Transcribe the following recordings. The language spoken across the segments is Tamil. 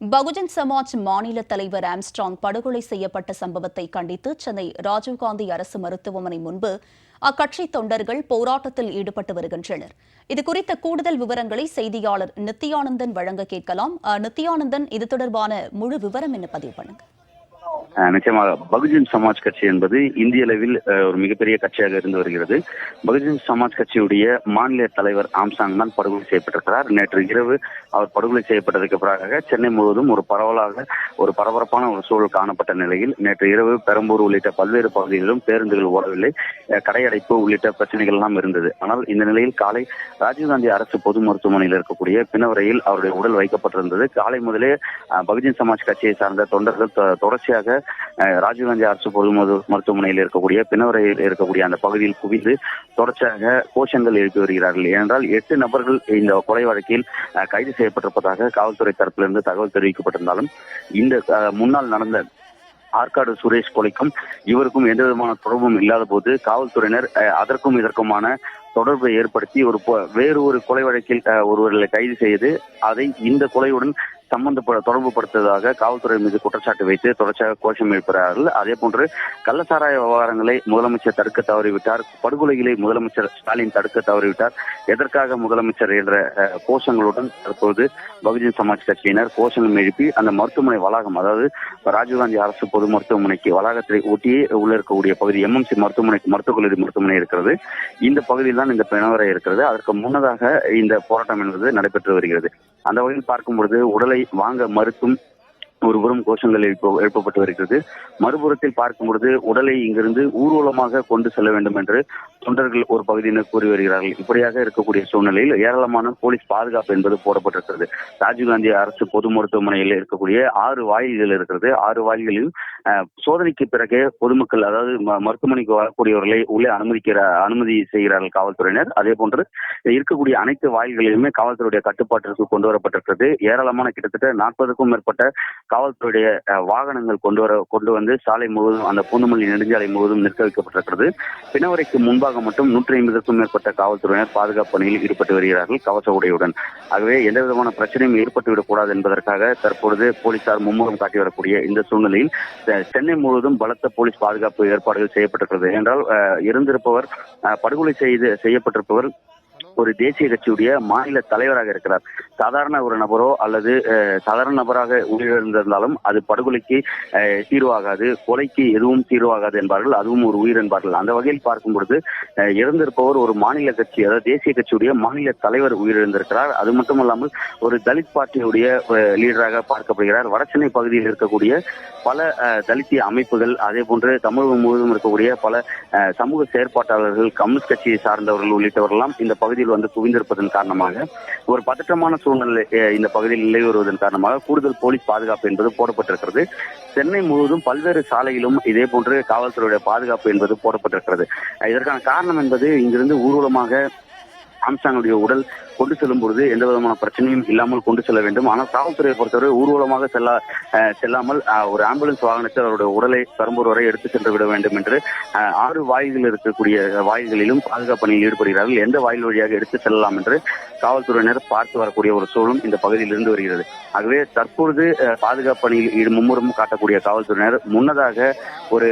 பகுஜன் சமாஜ் மாநில தலைவர் ஆம்ஸ்ட்ராங் படுகொலை செய்யப்பட்ட சம்பவத்தை கண்டித்து சென்னை ராஜீவ்காந்தி அரசு மருத்துவமனை முன்பு அக்கட்சி தொண்டர்கள் போராட்டத்தில் ஈடுபட்டு வருகின்றனர். இதுகுறித்த கூடுதல் விவரங்களை செய்தியாளர் நித்தியானந்தன் வழங்க கேட்கலாம். நித்தியானந்தன் இது தொடர்பான முழு விவரம் என்ன? பதிவு பண்ணுங்க. நிச்சயமாக பகுஜன் சமாஜ் கட்சி என்பது இந்திய அளவில் ஒரு மிகப்பெரிய கட்சியாக இருந்து வருகிறது. பகுஜன் சமாஜ் கட்சியுடைய மாநில தலைவர் ஆம்சாங் தான் படுகொலை செய்யப்பட்டிருக்கிறார். நேற்று இரவு அவர் படுகொலை செய்யப்பட்டதற்கு பிறகாக சென்னை முழுவதும் ஒரு பரவலாக ஒரு பரபரப்பான ஒரு சூழல் காணப்பட்ட நிலையில் நேற்று இரவு பெரம்பூர் உள்ளிட்ட பல்வேறு பகுதிகளிலும் பேருந்துகள் ஓடவில்லை. கடையடைப்பு உள்ளிட்ட பிரச்சனைகள் எல்லாம் இருந்தது. ஆனால் இந்த நிலையில் காலை ராஜீவ்காந்தி அரசு பொது மருத்துவமனையில் இருக்கக்கூடிய பிணவரையில் அவருடைய உடல் வைக்கப்பட்டிருந்தது. காலை முதலே பகுஜன் சமாஜ் கட்சியை சார்ந்த தொண்டர்கள் தொடர்ச்சியாக ராஜீவ்காந்தி அரசு பொது மருத்துவமனையில் இருக்கக்கூடிய பிணவரையில் இருக்கக்கூடிய அந்த பகுதியில் குவிந்து தொடர்ச்சியாக கோஷங்கள் எழுப்பி வருகிறார்கள். ஏனென்றால் எட்டு நபர்கள் இந்த கொலை வழக்கில் கைது செய்யப்பட்டிருப்பதாக காவல்துறை தரப்பிலிருந்து தகவல் தெரிவிக்கப்பட்டிருந்தாலும் இந்த முன்னால் நடந்த ஆற்காடு சுரேஷ் கொலைக்கும் இவருக்கும் எந்த விதமான தொடர்பும் இல்லாத போது காவல்துறையினர் அஹ், அதற்கும் இதற்குமான தொடர்பை ஏற்படுத்தி ஒரு வேறு ஒரு கொலை வழக்கில் அஹ், ஒருவர்களை கைது செய்து அதை இந்த கொலையுடன் சம்பந்தப்பட தொடர்பு படுத்ததாக காவல்துறை மீது குற்றச்சாட்டு வைத்து தொடர்ச்சியாக கோஷம் எழுப்புகிறார்கள். அதே போன்று கள்ளச்சாராய விவகாரங்களை முதலமைச்சர் தடுக்க தவறிவிட்டார். படுகொலைகளை முதலமைச்சர் ஸ்டாலின் தடுக்க தவறிவிட்டார். எதற்காக முதலமைச்சர் என்ற கோஷங்களுடன் தற்போது பகுஜன் சமாஜ் கட்சியினர் கோஷங்கள் எழுப்பி அந்த மருத்துவமனை வளாகம் அதாவது ராஜீவ்காந்தி அரசு பொது மருத்துவமனைக்கு வளாகத்தை ஒட்டியே உள்ள இருக்கக்கூடிய பகுதி எம்எம்சி மருத்துவமனைக்கு மருத்துவக் கல்லூரி மருத்துவமனை இருக்கிறது. இந்த பகுதியில் தான் இந்த பிணவரை இருக்கிறது. அதற்கு முன்னதாக இந்த போராட்டம் என்பது நடைபெற்று வருகிறது. அந்த வகையில் பார்க்கும் பொழுது உடலை வாங்க மறுத்தும் ஒருபுறம் கோஷங்கள் எழுப்ப எழுப்பப்பட்டு வருகிறது. மறுபுறத்தில் பார்க்கும் பொழுது உடலை இங்கிருந்து ஊர்வலமாக கொண்டு செல்ல வேண்டும் என்று தொண்டர்கள் ஒரு பகுதியினர் கூறி வருகிறார்கள். இப்படியாக இருக்கக்கூடிய சூழ்நிலையில் ஏராளமான போலீஸ் பாதுகாப்பு என்பது போடப்பட்டிருக்கிறது. ராஜீவ்காந்தி அரசு பொது மருத்துவமனையில் இருக்கக்கூடிய ஆறு வாயில்கள் இருக்கிறது. ஆறு வாயில்களில் சோதனைக்கு பிறகே பொதுமக்கள் அதாவது ம- மருத்துவமனைக்கு வரக்கூடியவர்களை உள்ளே அனுமதிக்கிற அனுமதி செய்கிறார்கள் காவல்துறையினர். அதே போன்று இருக்கக்கூடிய அனைத்து வாயில்களிலுமே காவல்துறையுடைய கட்டுப்பாட்டிற்கு கொண்டு வரப்பட்டிருக்கிறது. ஏராளமான கிட்டத்தட்ட நாற்பதுக்கும் மேற்பட்ட காவல்துறையுடைய வாகனங்கள் கொண்டு வர கொண்டு வந்து சாலை முழுவதும் அந்த பூந்தமல்லி நெடுஞ்சாலை முழுவதும் நிற்க வைக்கப்பட்டிருக்கிறது. பிணவரைக்கு முன்பாக மட்டும் நூற்றி ஐம்பதுக்கும் மேற்பட்ட காவல்துறையினர் பாதுகாப்பு பணியில் ஈடுபட்டு வருகிறார்கள் கவச உடையுடன். ஆகவே எந்த விதமான பிரச்சனையும் ஏற்பட்டுவிடக் கூடாது என்பதற்காக தற்பொழுது போலீசார் மும்முரம் காட்டி வரக்கூடிய இந்த சூழ்நிலையில் சென்னை முழுவதும் பலத்த போலீஸ் பாதுகாப்பு ஏற்பாடுகள் செய்யப்பட்டிருக்கிறது. என்றால் இருந்திருப்பவர் படுகொலை செய்து செய்யப்பட்டிருப்பவர் ஒரு தேசிய கட்சியுடைய மாநில தலைவராக இருக்கிறார். சாதாரண ஒரு நபரோ அல்லது சாதாரண நபராக உயிரிழந்திருந்தாலும் அது படுகொலைக்கு தீர்வாகாது கொலைக்கு எதுவும் தீர்வாகாது என்பார்கள். அதுவும் ஒரு உயிர் என்பார்கள். அந்த வகையில் பார்க்கும் பொழுது இறந்திருப்பவர் ஒரு மாநில கட்சி அதாவது தேசிய கட்சியுடைய மாநில தலைவர் உயிரிழந்திருக்கிறார். அது மட்டுமல்லாமல் ஒரு தலித் பார்ட்டியுடைய லீடராக பார்க்கப்படுகிறார். வடசென்னை பகுதியில் இருக்கக்கூடிய பல தலித்திய அமைப்புகள் அதே போன்று தமிழகம் முழுவதும் இருக்கக்கூடிய பல சமூக செயற்பாட்டாளர்கள் கம்யூனிஸ்ட் கட்சியை சார்ந்தவர்கள் உள்ளிட்டவர்கள்லாம் இந்த பகுதியில் வந்து குவிந்திருப்பதன் காரணமாக ஒரு பதற்றமான சூழ்நிலை இந்த பகுதியில் நிலை வருவதன் காரணமாக கூடுதல் போலீஸ் பாதுகாப்பு என்பது போடப்பட்டிருக்கிறது. சென்னை முழுவதும் பல்வேறு சாலையிலும் இதே போன்று காவல்துறையுடைய பாதுகாப்பு என்பது போடப்பட்டிருக்கிறது. இதற்கான காரணம் என்பது இங்கிருந்து ஊர்வலமாக ஆம்சாங்குடைய உடல் கொண்டு செல்லும் பொழுது எந்த விதமான பிரச்சனையும் இல்லாமல் கொண்டு செல்ல வேண்டும். ஆனால் காவல்துறையை பொறுத்தவரை ஊர்வலமாக செல்ல செல்லாமல் ஒரு ஆம்புலன்ஸ் வாகனத்தில் அவருடைய உடலை பெரம்பூர் வரை எடுத்து சென்று விட வேண்டும் என்று ஆறு வாயில்கள் இருக்கக்கூடிய வாயில்களிலும் பாதுகாப்பு பணியில் ஈடுபடுகிறார்கள். எந்த வாயில் வழியாக எடுத்து செல்லலாம் என்று காவல்துறையினர் பார்த்து வரக்கூடிய ஒரு சூழலும் இந்த பகுதியில் இருந்து வருகிறது. ஆகவே தற்பொழுது பாதுகாப்பு பணியில் ஈடு மும்முரம் காட்டக்கூடிய காவல்துறையினர் முன்னதாக ஒரு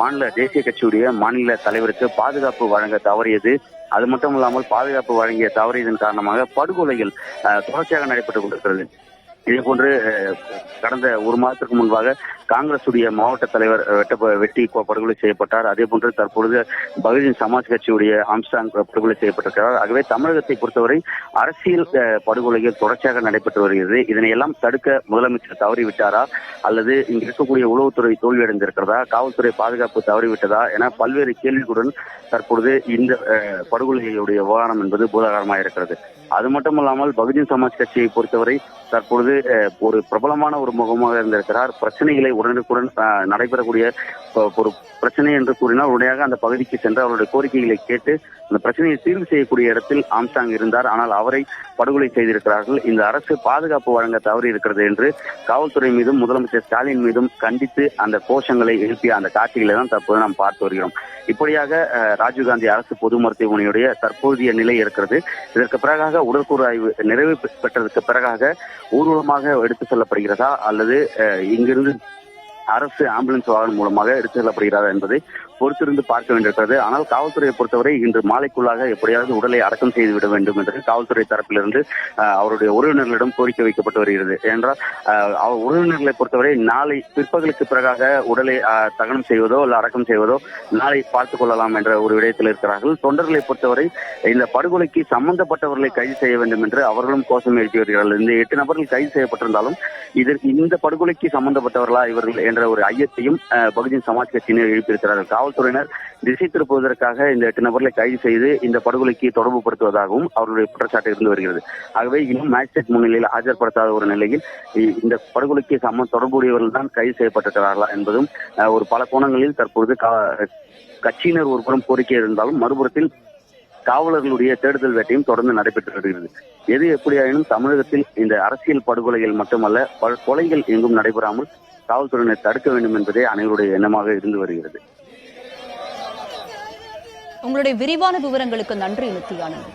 மாநில தேசிய கட்சியுடைய மாநில தலைவருக்கு பாதுகாப்பு வழங்க தவறியது அது மட்டும் இல்லாமல் பாதுகாப்பு வழங்கிய தவறியதன் காரணமாக படுகொலைகள் அஹ், தொடர்ச்சியாக நடைபெற்றுக் கொண்டிருக்கிறது. இதே போன்று கடந்த ஒரு மாதத்திற்கு முன்பாக காங்கிரஸ் உடைய மாவட்ட தலைவர் வெட்ட வெட்டி படுகொலை செய்யப்பட்டார். அதே போன்று தற்பொழுது பகுஜன் சமாஜ் கட்சியுடைய ஆம்ஸ்டாங் படுகொலை செய்யப்பட்டிருக்கிறார். ஆகவே தமிழகத்தை பொறுத்தவரை அரசியல் அஹ், படுகொலைகள் தொடர்ச்சியாக நடைபெற்று வருகிறது. இதனை எல்லாம் தடுக்க முதலமைச்சர் தவறிவிட்டாரா? அல்லது இங்கு இருக்கக்கூடிய உளவுத்துறை தோல்வியடைந்திருக்கிறதா? காவல்துறை பாதுகாப்பு தவறிவிட்டதா? என பல்வேறு கேள்விகளுடன் தற்பொழுது இந்த அஹ், படுகொலையுடைய விவகாரம் என்பது பூதாகாரமாக இருக்கிறது அது மட்டுமல்லாமல் பகுஜன் சமாஜ் கட்சியை பொறுத்தவரை தற்பொழுது ஒரு பிரபலமான ஒரு முகமாக இருந்திருக்கிறார். பிரச்சனைகளை உடனுக்குடன் நடைபெறக்கூடிய ஒரு பிரச்சனை என்று கூறினால் உடனடியாக அந்த பகுதிக்கு சென்று அவருடைய கோரிக்கைகளை கேட்டு அந்த பிரச்சனையை தீர்வு செய்யக்கூடிய இடத்தில் ஆம்சாங் இருந்தார். ஆனால் அவரை படுகொலை செய்திருக்கிறார்கள். இந்த அரசு பாதுகாப்பு வழங்க தவறி இருக்கிறது என்று காவல்துறை மீதும் முதலமைச்சர் ஸ்டாலின் மீதும் கண்டித்து அந்த கோஷங்களை எழுப்பிய அந்த காட்சிகளை தான் தற்போது நாம் பார்த்து வருகிறோம். இப்படியாக ராஜீவ்காந்தி அரசு பொது மருத்துவமனையுடைய தற்போதைய நிலை இருக்கிறது. இதற்கு பிறகாக உடற்கூறு ஆய்வு நிறைவு பெற்றதற்கு பிறகாக ஊர்வலமாக எடுத்து செல்லப்படுகிறதா அல்லது அஹ், இங்கிருந்து அரசு ஆம்புலன்ஸ் வாகனம் மூலமாக எடுத்துச் செல்லப்படுகிறதா என்பதை பொறுத்திருந்து பார்க்க வேண்டியிருக்கிறது. ஆனால் காவல்துறையை பொறுத்தவரை இன்று மாலைக்குள்ளாக எப்படியாவது உடலை அடக்கம் செய்துவிட வேண்டும் என்று காவல்துறை தரப்பிலிருந்து அவருடைய உறவினர்களிடம் கோரிக்கை வைக்கப்பட்டு வருகிறது. என்றால் அவர் உறவினர்களை பொறுத்தவரை நாளை பிற்பகலுக்கு பிறகாக உடலை தகனம் செய்வதோ அல்ல அடக்கம் செய்வதோ நாளை பார்த்துக் கொள்ளலாம் என்ற ஒரு விடயத்தில் இருக்கிறார்கள். தொண்டர்களை பொறுத்தவரை இந்த படுகொலைக்கு சம்பந்தப்பட்டவர்களை கைது செய்ய வேண்டும் என்று அவர்களும் கோஷம் எழுப்பி வருகிறார்கள். இந்த எட்டு நபர்கள் கைது செய்யப்பட்டிருந்தாலும் இதற்கு இந்த படுகொலைக்கு சம்பந்தப்பட்டவர்களா இவர்கள் என்ற ஒரு ஐயத்தையும் பகுஜன் சமாஜ் கட்சியினர் எழுப்பியிருக்கிறார்கள். காவல்துறையினர் திசை திருப்புவதற்காக இந்த எட்டு நபர்களை கைது செய்து இந்த படுகொலைக்கு தொடர்பு படுத்துவதாகவும் அவர்களுடைய குற்றச்சாட்டு இருந்து வருகிறது. ஆகவே இன்னும் மேஜிஸ்ட்ரேட் முன்னிலையில் ஆஜர்படுத்தாத ஒரு நிலையில் இந்த படுகொலைக்கு சம தொடர்புடையவர்கள் தான் கைது செய்யப்பட்டிருக்கிறார்களா என்பதும் ஒரு பல கோணங்களில் தற்பொழுது கட்சியினர் ஒருபுறம் கோரிக்கை இருந்தாலும் மறுபுறத்தில் காவலர்களுடைய தேடுதல் வேட்டையும் தொடர்ந்து நடைபெற்று வருகிறது. எது எப்படியாயினும் தமிழகத்தில் இந்த அரசியல் படுகொலைகள் மட்டுமல்ல பல கொலைகள் எங்கும் நடைபெறாமல் காவல்துறையினர் தடுக்க வேண்டும் என்பதே அனைவருடைய எண்ணமாக இருந்து வருகிறது. உங்களுடைய விரிவான விவரங்களுக்கு நன்றி நித்தியானந்த்